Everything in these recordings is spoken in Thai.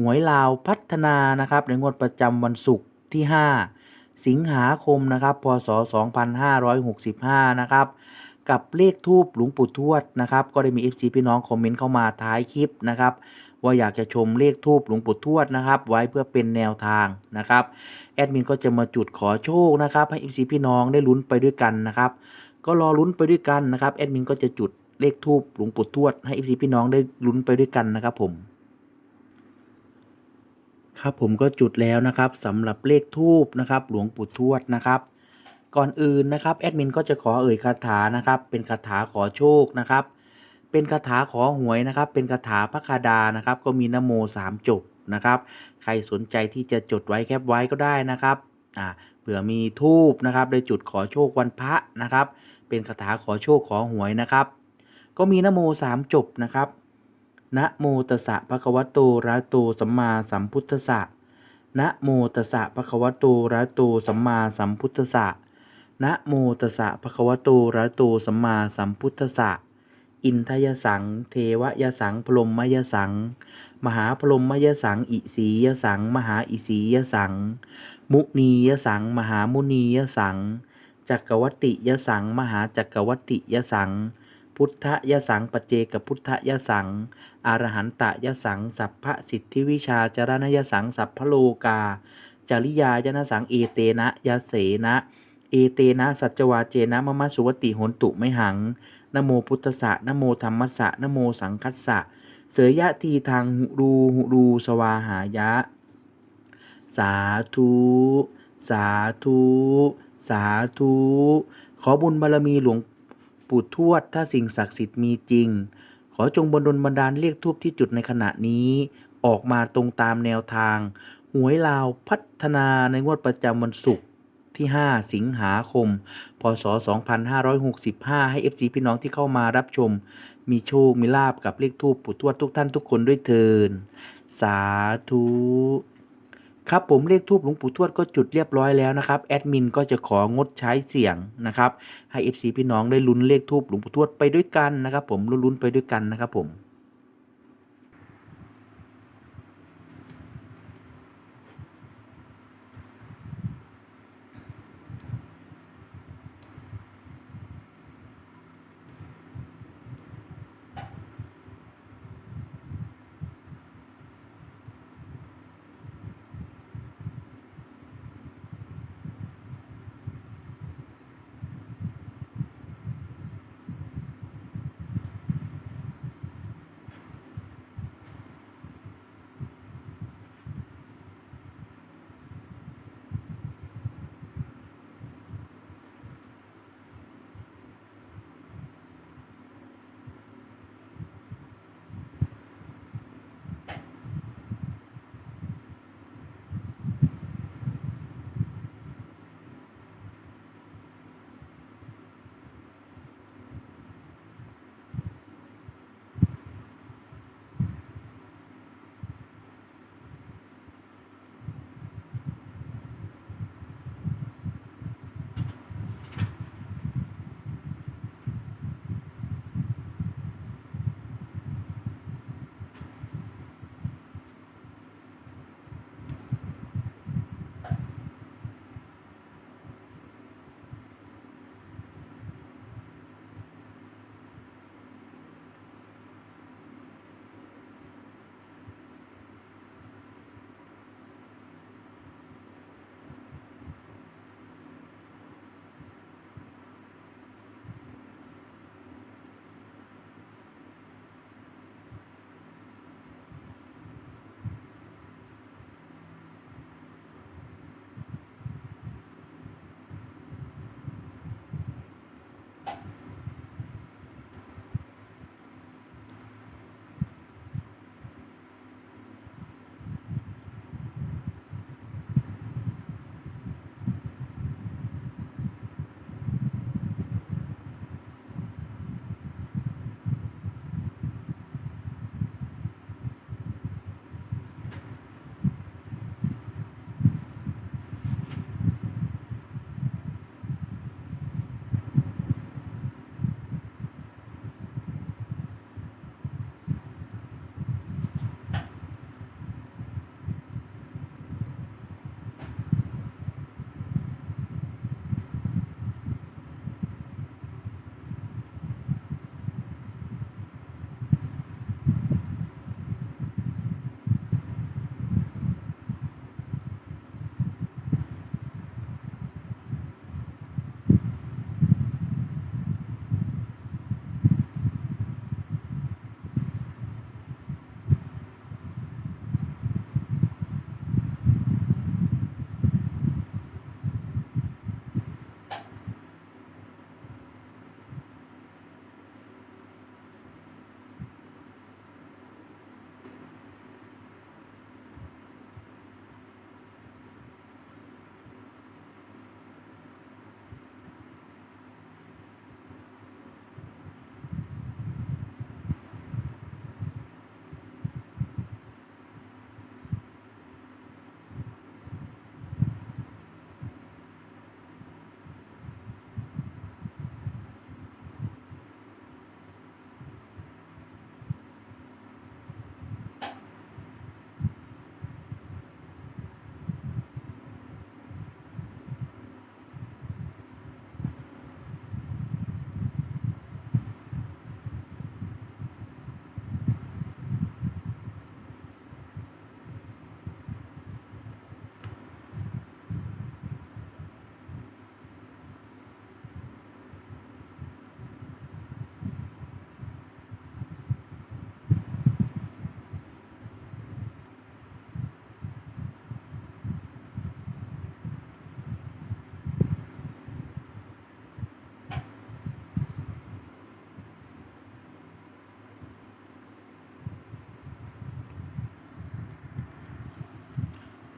หวยลาวพัฒนานะครับในงวดประจำวันศุกร์ที่ 5 สิงหาคมนะครับพศ 2565 นะครับกับเลขทูบหลวงปู่ทวดนะครับก็ได้มี FC พี่น้องคอมเมนต์เข้ามาท้ายคลิปนะครับว่าอยากจะชมเลขทูบหลวงปู่ทวดนะครับ ไว้เพื่อเป็นแนวทางนะครับแอดมินก็จะมาจุดขอโชคนะครับให้ FC พี่น้องได้ลุ้นไปด้วยกันนะครับก็รอลุ้นไปด้วยกันนะครับแอดมินก็จะจุดเลขทูบหลวงปู่ทวดให้ FC พี่น้องได้ลุ้นไปด้วยกันนะครับผม ครับผมก็จุดแล้วนะครับสำหรับเลขทูบนะครับหลวงปู่ทวดนะครับก่อนอื่นนะครับแอดมินก็จะขอเอ่ยคาถานะครับเป็นคาถาขอโชคนะครับเป็นคาถาขอหวยนะครับเป็นคาถาพระคาดานะครับก็มีนโมสามจบนะครับใครสนใจที่จะจดไว้แคปไว้ก็ได้นะครับอ่าเผื่อมีทูบนะครับได้จุดขอโชควันพระนะครับเป็นคาถาขอโชคขอหวยนะครับก็มีนโมสามจบนะครับ นะโมตัสสะภะคะวะโตระโตสัมมาสัมพุทธัสสะนะโมตัสสะภะคะวะโตระโตสัมมาสัมพุทธัสสะนะโมตัสสะภะคะวะโตระโตสัมมาสัมพุทธัสสะอินทยสัง เทวยสังพรหมยสัง มหาพรหมยสัง อิสียสัง มหาอิสียสัง มุนียสัง มหามุนียสังจักรวัติยสัง มหาจักรวัติยสัง พุทธยสังปเจกพุทธยสัง อรหันตยสัง สัพพสิทธิวิชาจารณยสัง สัพพโลกา จริยายนะสัง เอเตนะยะเสนะเอเตนะสัจวาเจนะมะมะสุวติหนตุไม่หังนโมพุทธสะนโมธรรมสะนโมสังคัสสะ เสยยะทีทางหุรูหุรูสวาหายะ สาธุ สาธุ สาธุ ขอบุญบารมีหลวง ปู่ทวด ถ้าสิ่งศักดิ์สิทธิ์มีจริง ขอจงบนดลบันดาลเรียกทูบที่จุดในขณะนี้ ออกมาตรงตามแนวทาง หวยลาวพัฒนาในงวดประจำวันศุกร์ที่ 5 สิงหาคม พศ 2565 ให้ FC พี่น้องที่เข้ามารับชม มีโชค มีลาบกับเลขทูปปู่ทวดทุกท่านทุกคนด้วยเทิน สาธุ ครับผมเลขทูบหลวงปู่ทวดก็จุดเรียบร้อยแล้วนะครับแอดมินก็จะของดใช้เสียงนะครับให้ FC พี่น้องได้ลุ้นเลขทูบหลวงปู่ทวดไปด้วยกันนะครับผมลุ้นๆไปด้วยกันนะครับผม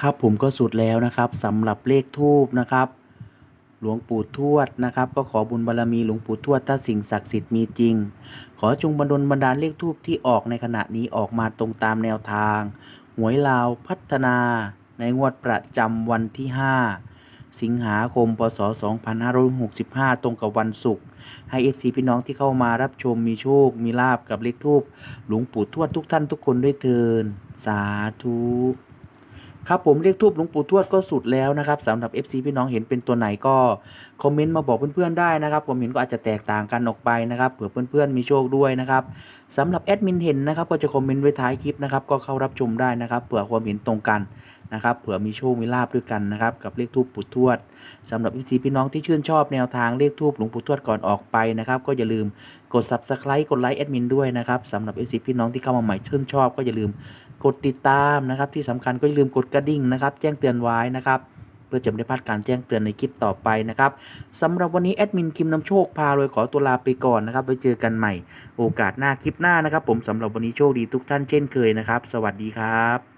ครับผมก็สุดแล้วนะครับสำหรับเลขทูบนะครับ หลวงปู่ทวดนะครับ ก็ขอบุญบารมีหลวงปู่ทวดถ้าสิ่งศักดิ์สิทธิ์มีจริง ขอจงบันดลบันดาลเลขทูบที่ออกในขณะนี้ออกมาตรงตามแนวทาง หวยลาวพัฒนา ในงวดประจำวันที่ 5 สิงหาคมพศ 2565 ตรงกับวันศุกร์ให้เอฟซีพี่น้องที่เข้ามารับชมมีโชค มีลาบกับเลขทูบหลวงปู่ทวดทุกท่านทุกคนด้วยเทินสาธุ ครับผมเรียกทูบหลวงปู่ทวดก็สุดแล้วนะครับสำหรับ FC พี่น้องเห็นเป็นตัวไหนก็คอมเมนต์มาบอกเพื่อนๆได้นะครับผมเห็นก็อาจจะแตกต่างกันออกไปนะครับเผื่อเพื่อนๆมีโชคด้วยนะครับสำหรับแอดมินเห็นนะครับก็จะคอมเมนต์ไว้ท้ายคลิปนะครับก็เข้ารับชมได้นะครับเผื่อความเห็นตรงกันนะครับเผื่อมีโชคมีลาบด้วยกันนะครับกับเลขทูบปู่ทวดสำหรับ FC พี่น้องที่ชื่นชอบแนวทางเลขทูบหลวงปู่ทวดก่อนออกไปนะครับก็อย่าลืมกด subscribe กดไลค์แอดมินด้วยนะครับสำหรับ FC พี่น้องที่เข้ามาใหม่ชื่นชอบก็อย่าลืม กดติดตามนะครับ ที่สำคัญก็อย่าลืมกดกระดิ่งนะครับ แจ้งเตือนไว้นะครับ เพื่อจะไม่ได้พลาดการแจ้งเตือนในคลิปต่อไปนะครับสำหรับวันนี้แอดมินคิมนำโชคพาเลยขอตัวลาไปก่อนนะครับไว้เจอกันใหม่ โอกาสหน้าคลิปหน้านะครับ ผมสำหรับวันนี้โชคดีทุกท่านเช่นเคยนะครับ สวัสดีครับ